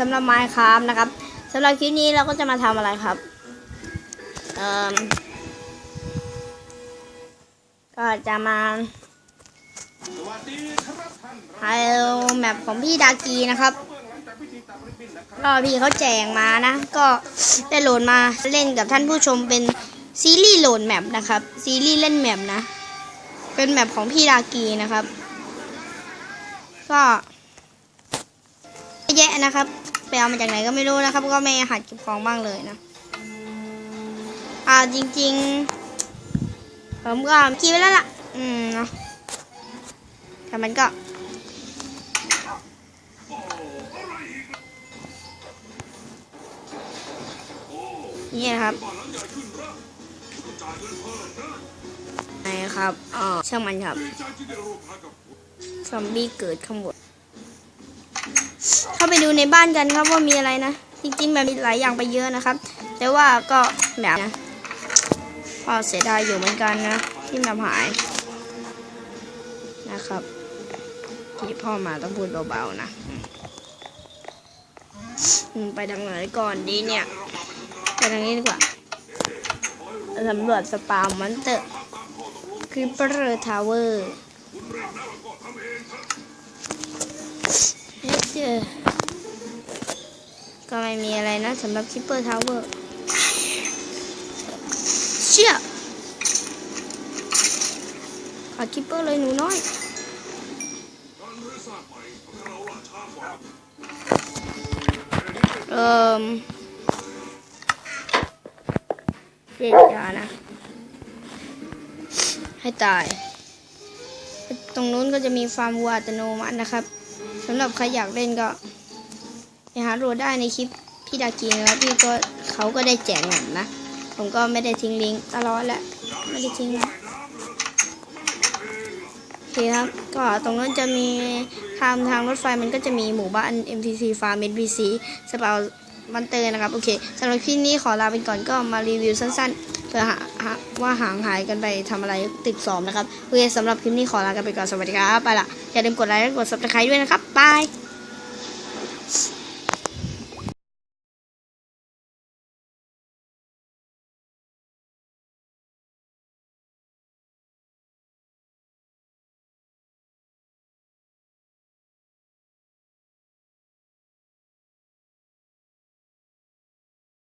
สำหรับไมค์ครับนะครับสำหรับคลิปนี้เราก็จะมาทำอะไรครับก็จะมาไฮแมปของพี่ดากีนะครับก็พี่เขาแจงมานะ ก็ได้โหลดมาเล่นกับท่านผู้ชมเป็นซีรีส์โหลดแมปนะครับ ซีรีส์เล่นแมปนะ เป็นแมปของพี่ดากีนะครับ ก็ แยะนะครับ ไปเอามาจากไหนก็ไม่รู้นะครับ ก็ไม่หัดเก็บของบ้างเลยนะ อ่าจริง ๆ ผมก็คิดไว้แล้วล่ะ อืมเนาะแต่มันก็นี่นะครับไหนครับอ๋อช่างมันครับ ซอมบี้เกิดข้างบน เข้าไปดูในบ้านกันครับว่ามีอะไรนะ จริงๆแบบมีหลายอย่างไปเยอะนะครับ แต่ว่าก็แบบนะก็เสียดายอยู่เหมือนกันนะที่แบบหายนะครับ ที่พ่อมาต้องพูดเบาๆนะไปทางไหนก่อนดีเนี่ยไปทางนี้ดีกว่าสำรวจสปามมันเตอร์คริปเปอร์ทาวเวอร์ เจอก็ไม่มีอะไรนะสำหรับคิปเปอร์ทาวเวอร์เชี่ยขาคิปเปอร์เลยหนูน้อยเอ่มเรียกยานะ ให้ตาย ตรงนู้นก็จะมีฟาร์มวัวอัตโนมัตินะครับ สำหรับใครอยากเล่นก็ไปหาโหลดได้ในคลิปพี่ดากีนะครับพี่ก็เขาก็ได้แจกเงินนะ ผมก็ไม่ได้ทิ้งลิงก์ตลอดแหละไม่ได้ทิ้งนะโอเคครับ ก็ตรงนั้นจะมีทางทางรถไฟมันก็จะมีหมู่บ้าน MTC Farm NPC สปา บันเตอร์นะครับ โอเคสำหรับคลิปนี้ขอลาไปก่อนก็มารีวิวสั้นๆเพื่อหาว่าห่างหายกันไปทำอะไรติดสอบนะครับ โอเคสำหรับคลิปนี้ขอลากันไปก่อน สวัสดีครับ ไปละอย่าลืมกดไลค์และกดซับสไครต์ด้วยนะครับบาย